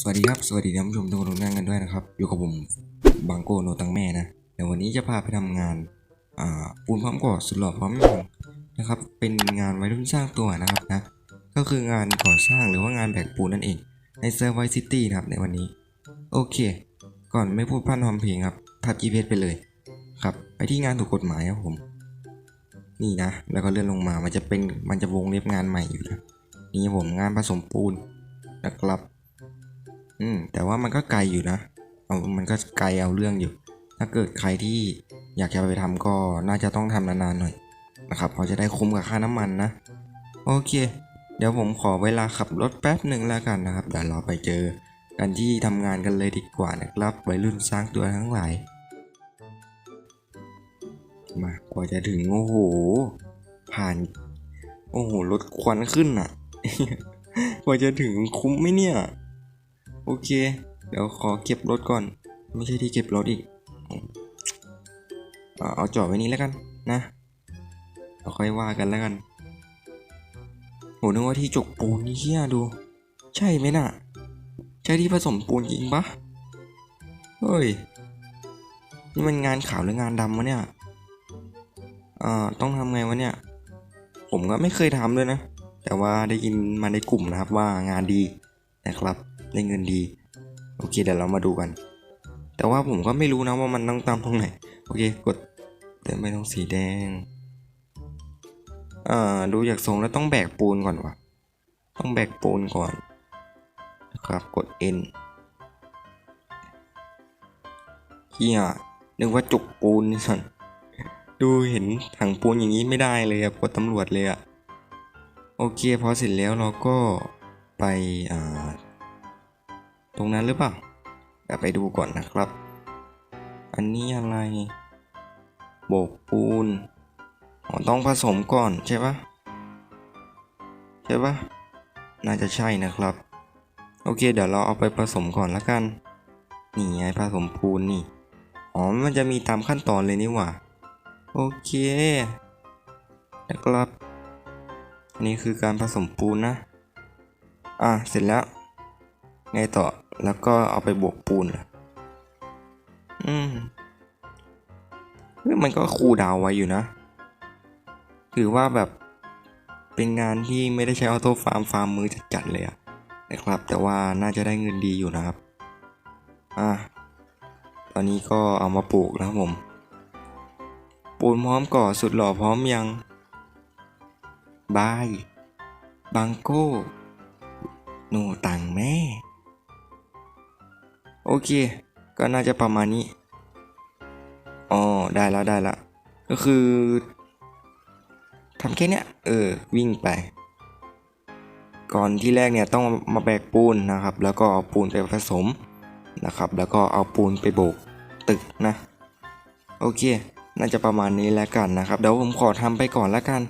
สวัสดีครับสวัสดีท่านผู้ชมทุกคนทุกท่านกันด้วยนะครับ อยู่กับผมบางโกโนตังแม่นะเดี๋ยววันนี้จะพาไปทำงานอ่าปูนพร้อมก่อสุดหล่อพร้อมยังนะครับ เป็นงานวัยรุ่นสร้างตัวนะครับนะก็คืองานก่อสร้างหรือว่างานแบกปูนนั่นเองในเซอร์ไวซิตี้นะครับในวันนี้ โอเค ก่อนไม่พูดพร่ำทำเพลงครับทับ GPS ไปเลยครับไปที่งานถูกกฎหมายครับผม นี่นะ แล้วก็เลื่อนลงมามันจะเป็นมันจะวงเล็บงานใหม่อยู่นะนี่ผมงานผสมปูน นะครับ อืม แต่ว่ามันก็ไกลอยู่นะ เอา มันก็ไกลเอาเรื่องอยู่ ถ้าเกิดใครที่อยากจะไปทำก็น่าจะต้องทำนานๆหน่อยนะครับเพราะจะได้คุ้มกับค่าน้ำมันนะ โอเค เดี๋ยวผมขอเวลาขับรถแป๊บหนึ่งแล้วกันนะครับ เดี๋ยวเราไปเจอกันที่ทำงานกันเลยดีกว่านะครับวัยรุ่นสร้างตัวทั้งหลาย มากว่าจะถึงโอ้โห ผ่าน โอ้โหรถควันขึ้นอะ ว่าจะถึงคุ้มไหมเนี่ย โอเค เดี๋ยวขอเก็บรถก่อน ไม่ใช่ที่เก็บรถอีก เอาจอดไว้นี้แล้วกันนะเราค่อยว่ากันแล้วกันโหนึกว่าที่จกปูนนี่เฮียดู ใช่ไหมน่ะ ใช่ที่ผสมปูนจริงปะเฮ้ย นี่มันงานขาวหรืองานดำวะเนี่ย อ่า ต้องทำไงวะเนี่ย ผมก็ไม่เคยทำเลยนะ แต่ว่าได้ยินมาในกลุ่มนะครับว่างานดีนะครับ ได้เงินดี โอเคเดี๋ยวเรามาดูกัน แต่ว่าผมก็ไม่รู้นะว่ามันต้องตามตรงไหน โอเคกดเดินไปตรงสีแดง อ่าดูจากทรงแล้วต้องแบกปูนก่อนวะต้องแบกปูนก่อนนะครับกด N เฮียนึกว่าจุกปูนนี่สันดูเห็นถังปูนอย่างนี้ไม่ได้เลยอะกดตำรวจเลยอะ โอเคพอเสร็จแล้วเราก็ไปตรงนั้นหรือเปล่าเดี๋ยวไปดูก่อนนะครับ อันนี้อะไร โบกปูนอ๋อต้องผสมก่อนใช่ปะใช่ปะน่าจะใช่นะครับ โอเค เดี๋ยวเราเอาไปผสมก่อนละกัน นี่ไงผสมปูนนี่ อ๋อ มันจะมีตามขั้นตอนเลยนี่หว่า โอเคนะครับ นี่คือการผสมปูนนะ อะ เสร็จแล้ว ไงต่อ แล้วก็เอาไปบวกปูนเหรออืมเฮ้ยมันก็คูดาวไว้อยู่นะ ถือว่าแบบเป็นงานที่ไม่ได้ใช้ออโต้ฟาร์มฟาร์มมือจัดๆเลยอะนะครับ แต่ว่าน่าจะได้เงินดีอยู่นะครับ อะ ตอนนี้ก็เอามาปลูกแล้วผม ปูนพร้อมก่อสุดหล่อพร้อมยัง บาย บังโก้ หนูตังแม่ โอเค ก็น่าจะประมาณนี้ อ๋อ ได้แล้วได้แล้ว ก็คือทำแค่เนี้ย เออ วิ่งไป ก่อนที่แรกเนี่ยต้องมาแบกปูนนะครับ แล้วก็เอาปูนไปผสมนะครับ แล้วก็เอาปูนไปโบกตึกนะ โอเค น่าจะประมาณนี้แล้วกันนะครับ เดี๋ยวผมขอทำไปก่อนแล้วกัน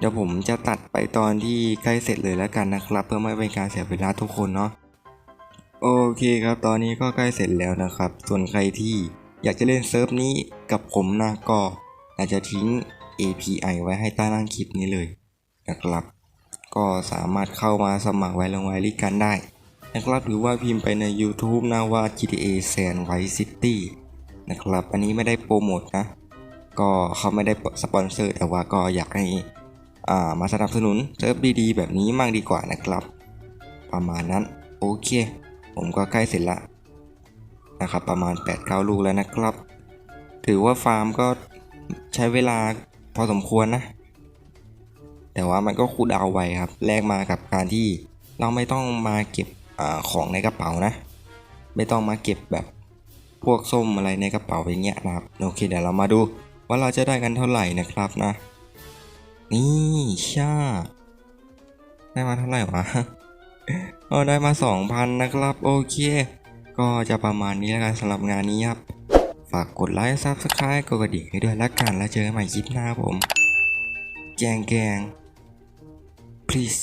เดี๋ยวผมจะตัดไปตอนที่ใกล้เสร็จเลยแล้วกันนะครับ เพื่อไม่เป็นการเสียเวลาทุกคนเนาะโอเคครับ ตอนนี้ก็ใกล้เสร็จแล้วนะครับ ส่วนใครที่อยากจะเล่นเซิร์ฟนี้กับผมนะก็อาจจะทิ้ง API ไว้ให้ใต้ล่างคลิปนี้เลยนะครับ ก็สามารถเข้ามาสมัครไว้ลงไว้ลิกันได้นะครับหรือว่าพิมพ์ไปใน YouTube นะว่า GTA San Vice City นะครับ อันนี้ไม่ได้โปรโมทนะ ก็เขาไม่ได้สปอนเซอร์แต่ว่าก็อยากให้ มาสนับสนุนเซิร์ฟดีๆ แบบนี้มากดีกว่านะครับ ประมาณนั้นโอเค ผมก็ใกล้เสร็จละนะครับประมาณ 8-9 ลูกแล้วนะครับ ถือว่าฟาร์มก็ใช้เวลาพอสมควรนะ แต่ว่ามันก็คูดาวน์ไวครับแลกมากับการที่เราไม่ต้องมาเก็บอของในกระเป๋านะ ไม่ต้องมาเก็บแบบพวกส้มอะไรในกระเป๋าอย่างเงี้ยนะครับ โอเคเดี๋ยวเรามาดูว่าเราจะได้กันเท่าไหร่นะครับนะ นี่ชาได้มาเท่าไหร่วะเออได้มา 2,000 นะครับ โอเค ก็จะประมาณนี้แล้วกันสำหรับงานนี้ครับ ฝากกดไลค์ซับสไครต์กดกระดิ่งให้ด้วยละกันแล้วเจอกันใหม่คลิปหน้าผม แกงแกง please